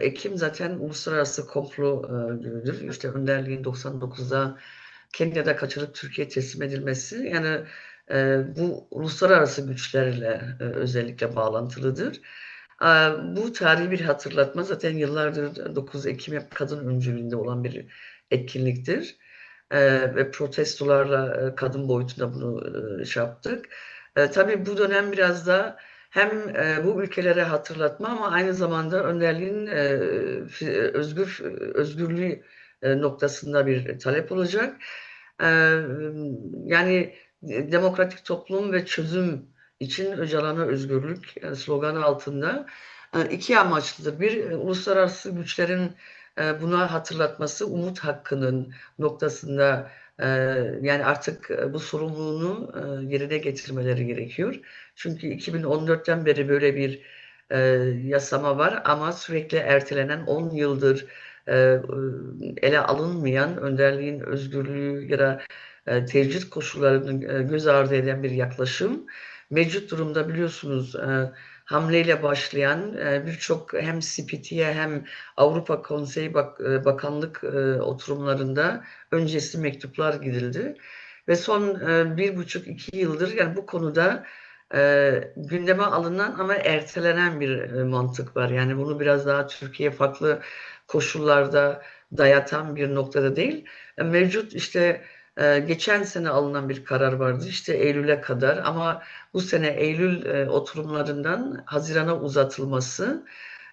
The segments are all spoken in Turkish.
Ekim zaten uluslararası komplo günüdür. İşte önderliğin 99'da Kenya'da kaçırıp Türkiye teslim edilmesi yani bu uluslararası güçlerle özellikle bağlantılıdır. Bu tarihi bir hatırlatma zaten yıllardır 9 Ekim kadın öncülüğünde olan bir etkinliktir. Ve protestolarla kadın boyutunda bunu şey yaptık. Tabii bu dönem biraz da hem e, bu ülkelere hatırlatma ama aynı zamanda önderliğin e, özgür özgürlüğü e, noktasında bir talep olacak. E, yani demokratik toplum ve çözüm için Öcalan'a özgürlük yani sloganı altında e, iki amaçlıdır. Bir, e, uluslararası güçlerin e, buna hatırlatması, umut hakkının noktasında yani artık bu sorumluluğunu yerine getirmeleri gerekiyor. Çünkü 2014'ten beri böyle bir yasama var ama sürekli ertelenen 10 yıldır ele alınmayan önderliğin özgürlüğü ya da tecrit koşullarını göz ardı eden bir yaklaşım. Mevcut durumda biliyorsunuz hamleyle başlayan e, birçok hem CPT'ye hem Avrupa Konseyi Bak e, Bakanlık e, oturumlarında öncesi mektuplar gidildi. Ve son bir buçuk iki yıldır yani bu konuda gündeme alınan ama ertelenen bir mantık var. Yani bunu biraz daha Türkiye farklı koşullarda dayatan bir noktada değil. Mevcut işte geçen sene alınan bir karar vardı işte Eylül'e kadar ama bu sene Eylül e, oturumlarından Haziran'a uzatılması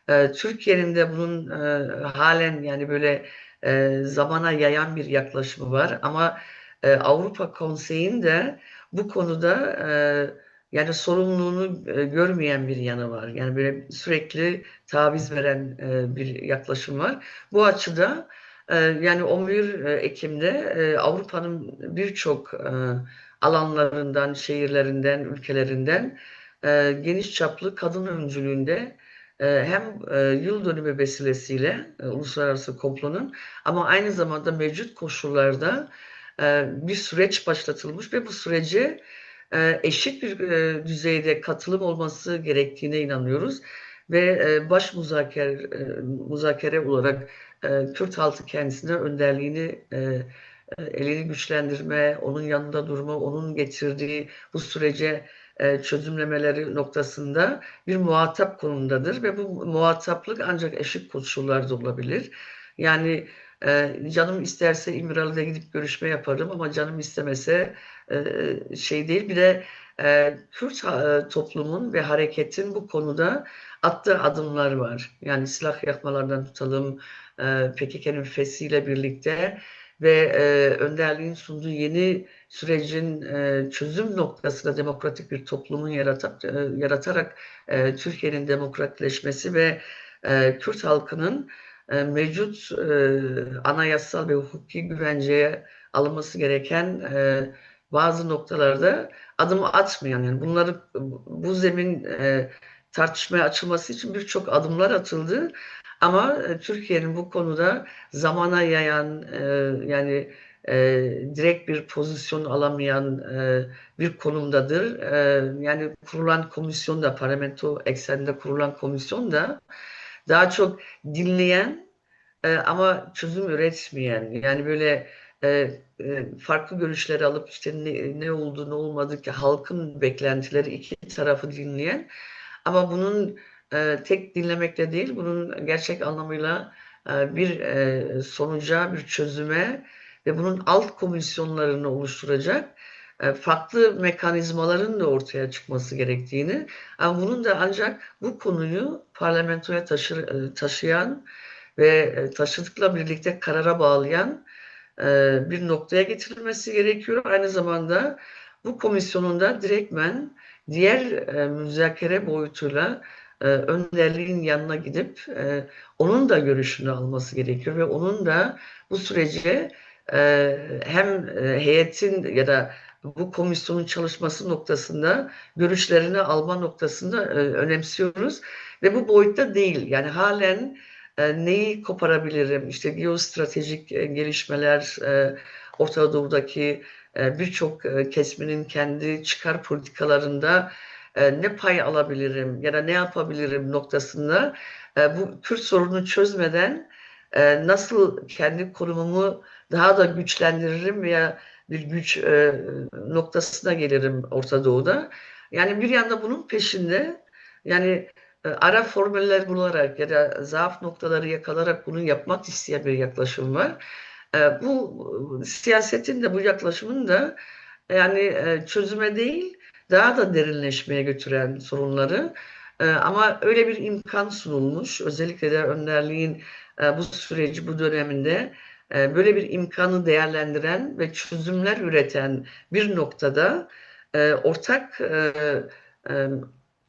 e, Türkiye'nin de bunun e, halen yani böyle zamana yayan bir yaklaşımı var ama Avrupa Konseyi'nin de bu konuda yani sorumluluğunu görmeyen bir yanı var. Yani böyle sürekli taviz veren bir yaklaşım var. Bu açıda ee, yani 11 e, Ekim'de e, Avrupa'nın birçok e, alanlarından, şehirlerinden, ülkelerinden geniş çaplı kadın öncülüğünde hem yıl dönümü vesilesiyle uluslararası komplonun ama aynı zamanda mevcut koşullarda bir süreç başlatılmış ve bu sürece eşit bir düzeyde katılım olması gerektiğine inanıyoruz ve baş muzakere, muzakere olarak e, Kürt halkı kendisine önderliğini e, e, elini güçlendirme, onun yanında durma, onun getirdiği bu sürece e, çözümlemeleri noktasında bir muhatap konumundadır ve bu muhataplık ancak eşit koşullarda olabilir. Yani e, canım isterse İmralı'da gidip görüşme yaparım ama canım istemese e, şey değil. Bir de e, Kürt e, toplumun ve hareketin bu konuda attığı adımlar var. Yani silah yakmalardan tutalım, e, PKK'nın fesiyle birlikte ve e, önderliğin sunduğu yeni sürecin e, çözüm noktasında demokratik bir toplumun yaratarak Türkiye'nin demokratleşmesi ve e, Kürt halkının mevcut anayasal ve hukuki güvenceye alınması gereken e, bazı noktalarda adım atmayan yani bunları bu zemin e, tartışmaya açılması için birçok adımlar atıldı. Ama e, Türkiye'nin bu konuda zamana yayan e, yani e, direkt bir pozisyon alamayan e, bir konumdadır. E, yani kurulan komisyon da parlamento ekseninde kurulan komisyon da daha çok dinleyen e, ama çözüm üretmeyen yani böyle e, e, farklı görüşleri alıp işte ne, ne oldu ne olmadı ki? Halkın beklentileri iki tarafı dinleyen ama bunun e, tek dinlemekle değil, bunun gerçek anlamıyla e, bir e, sonuca, bir çözüme ve bunun alt komisyonlarını oluşturacak e, farklı mekanizmaların da ortaya çıkması gerektiğini ama bunun da ancak bu konuyu parlamentoya taşı, e, taşıyan ve taşıdıkla birlikte karara bağlayan e, bir noktaya getirilmesi gerekiyor. Aynı zamanda bu komisyonun da direktmen diğer e, müzakere boyutuyla e, önderliğin yanına gidip e, onun da görüşünü alması gerekiyor ve onun da bu sürece hem heyetin ya da bu komisyonun çalışması noktasında görüşlerini alma noktasında önemsiyoruz ve bu boyutta değil yani halen neyi koparabilirim işte geostratejik e, gelişmeler e, Orta Doğu'daki e, birçok e, kesminin kendi çıkar politikalarında e, ne pay alabilirim ya da ne yapabilirim noktasında e, bu Kürt sorununu çözmeden e, nasıl kendi konumumu daha da güçlendiririm veya bir güç e, noktasına gelirim Orta Doğu'da. Yani bir yanda bunun peşinde yani e, ara formüller bularak ya da zaaf noktaları yakalarak bunu yapmak isteyen bir yaklaşım var. E, bu siyasetin de bu yaklaşımın da yani e, çözüme değil daha da derinleşmeye götüren sorunları ama öyle bir imkan sunulmuş özellikle de önderliğin bu süreci bu döneminde böyle bir imkanı değerlendiren ve çözümler üreten bir noktada ortak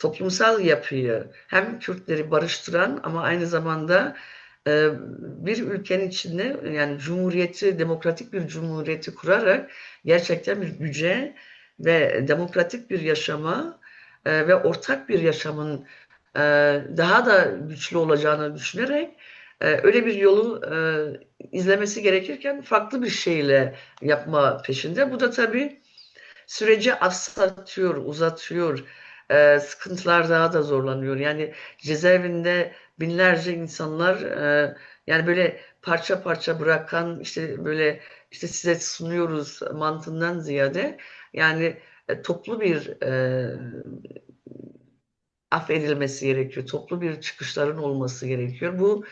toplumsal yapıyı hem Kürtleri barıştıran ama aynı zamanda e, bir ülkenin içinde yani cumhuriyeti, demokratik bir cumhuriyeti kurarak gerçekten bir güce ve demokratik bir yaşama e, ve ortak bir yaşamın e, daha da güçlü olacağını düşünerek öyle bir yolu izlemesi gerekirken farklı bir şeyle yapma peşinde. Bu da tabii süreci aksatıyor, uzatıyor e, sıkıntılar daha da zorlanıyor. Yani cezaevinde binlerce insanlar e, yani böyle parça parça bırakan işte böyle işte size sunuyoruz mantığından ziyade yani e, toplu bir e, affedilmesi gerekiyor. Toplu bir çıkışların olması gerekiyor. Bu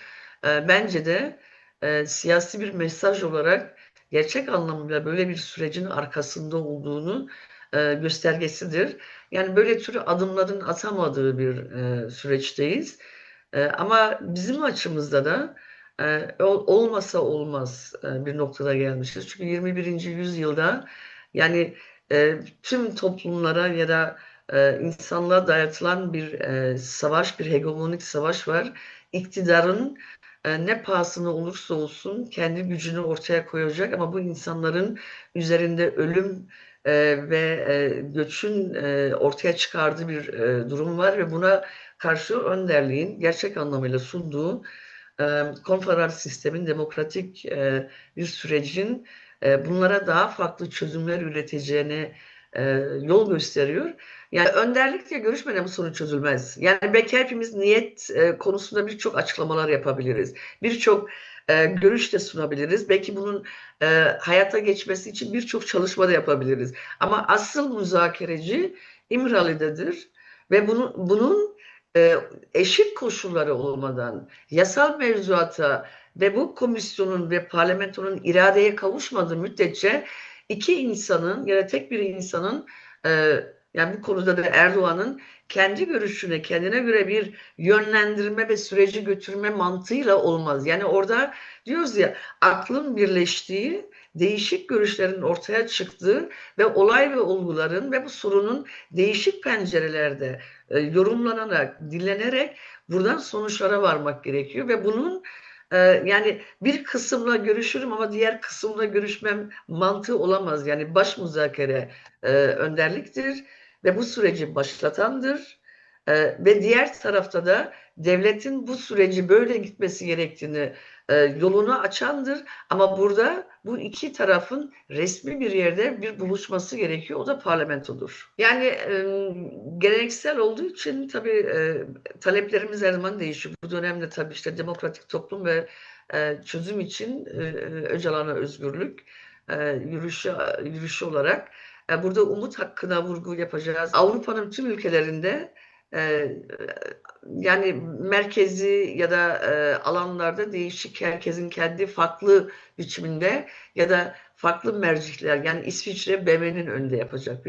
e, bence de e, siyasi bir mesaj olarak gerçek anlamıyla böyle bir sürecin arkasında olduğunu e, göstergesidir. Yani böyle tür adımların atamadığı bir e, süreçteyiz. E, ama bizim açımızda da olmasa olmaz bir noktada gelmişiz. Çünkü 21. yüzyılda yani tüm toplumlara ya da e, insanlığa dayatılan bir savaş, bir hegemonik savaş var. İktidarın ne pahasına olursa olsun kendi gücünü ortaya koyacak ama bu insanların üzerinde ölüm e, ve e, göçün e, ortaya çıkardığı bir e, durum var ve buna karşı önderliğin gerçek anlamıyla sunduğu e, konferans sistemin demokratik e, bir sürecin e, bunlara daha farklı çözümler üreteceğini e, yol gösteriyor. Yani önderlikle görüşmeden bu sorun çözülmez. Yani belki hepimiz niyet e, konusunda birçok açıklamalar yapabiliriz. Birçok e, görüş de sunabiliriz. Belki bunun e, hayata geçmesi için birçok çalışma da yapabiliriz. Ama asıl müzakereci İmralı'dadır ve bunu, bunun e, eşit koşulları olmadan yasal mevzuata ve bu komisyonun ve parlamentonun iradeye kavuşmadığı müddetçe iki insanın ya da tek bir insanın e, yani bu konuda da Erdoğan'ın kendi görüşüne, kendine göre bir yönlendirme ve süreci götürme mantığıyla olmaz. Yani orada diyoruz ya aklın birleştiği, değişik görüşlerin ortaya çıktığı ve olay ve olguların ve bu sorunun değişik pencerelerde e, yorumlanarak, dinlenerek buradan sonuçlara varmak gerekiyor ve bunun e, yani bir kısımla görüşürüm ama diğer kısımla görüşmem mantığı olamaz. Yani baş müzakere e, önderliktir ve bu süreci başlatandır. E, ve diğer tarafta da devletin bu süreci böyle gitmesi gerektiğini e, yolunu açandır. Ama burada bu iki tarafın resmi bir yerde bir buluşması gerekiyor. O da parlamentodur. Yani e, geleneksel olduğu için tabii e, taleplerimiz her zaman değişiyor. Bu dönemde tabii işte demokratik toplum ve e, çözüm için e, Öcalan'a özgürlük e, yürüyüşü, yürüyüşü olarak e, burada umut hakkına vurgu yapacağız. Avrupa'nın tüm ülkelerinde e, yani merkezi ya da e, alanlarda değişik herkesin kendi farklı biçiminde ya da farklı mercihler yani İsviçre BM'nin önünde yapacak,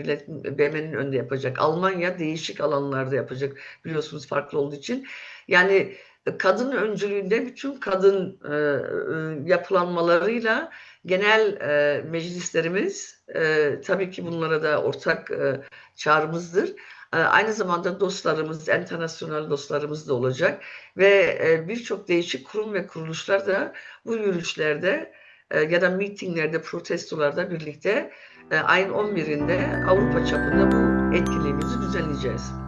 BM'nin önünde yapacak. Almanya değişik alanlarda yapacak biliyorsunuz farklı olduğu için. Yani kadın öncülüğünde bütün kadın e, e, yapılanmalarıyla genel e, meclislerimiz e, tabii ki bunlara da ortak e, çağrımızdır. E, aynı zamanda dostlarımız, internasyonel dostlarımız da olacak ve e, birçok değişik kurum ve kuruluşlar da bu yürüyüşlerde e, ya da mitinglerde, protestolarda birlikte e, ayın 11'inde Avrupa çapında bu etkinliğimizi düzenleyeceğiz.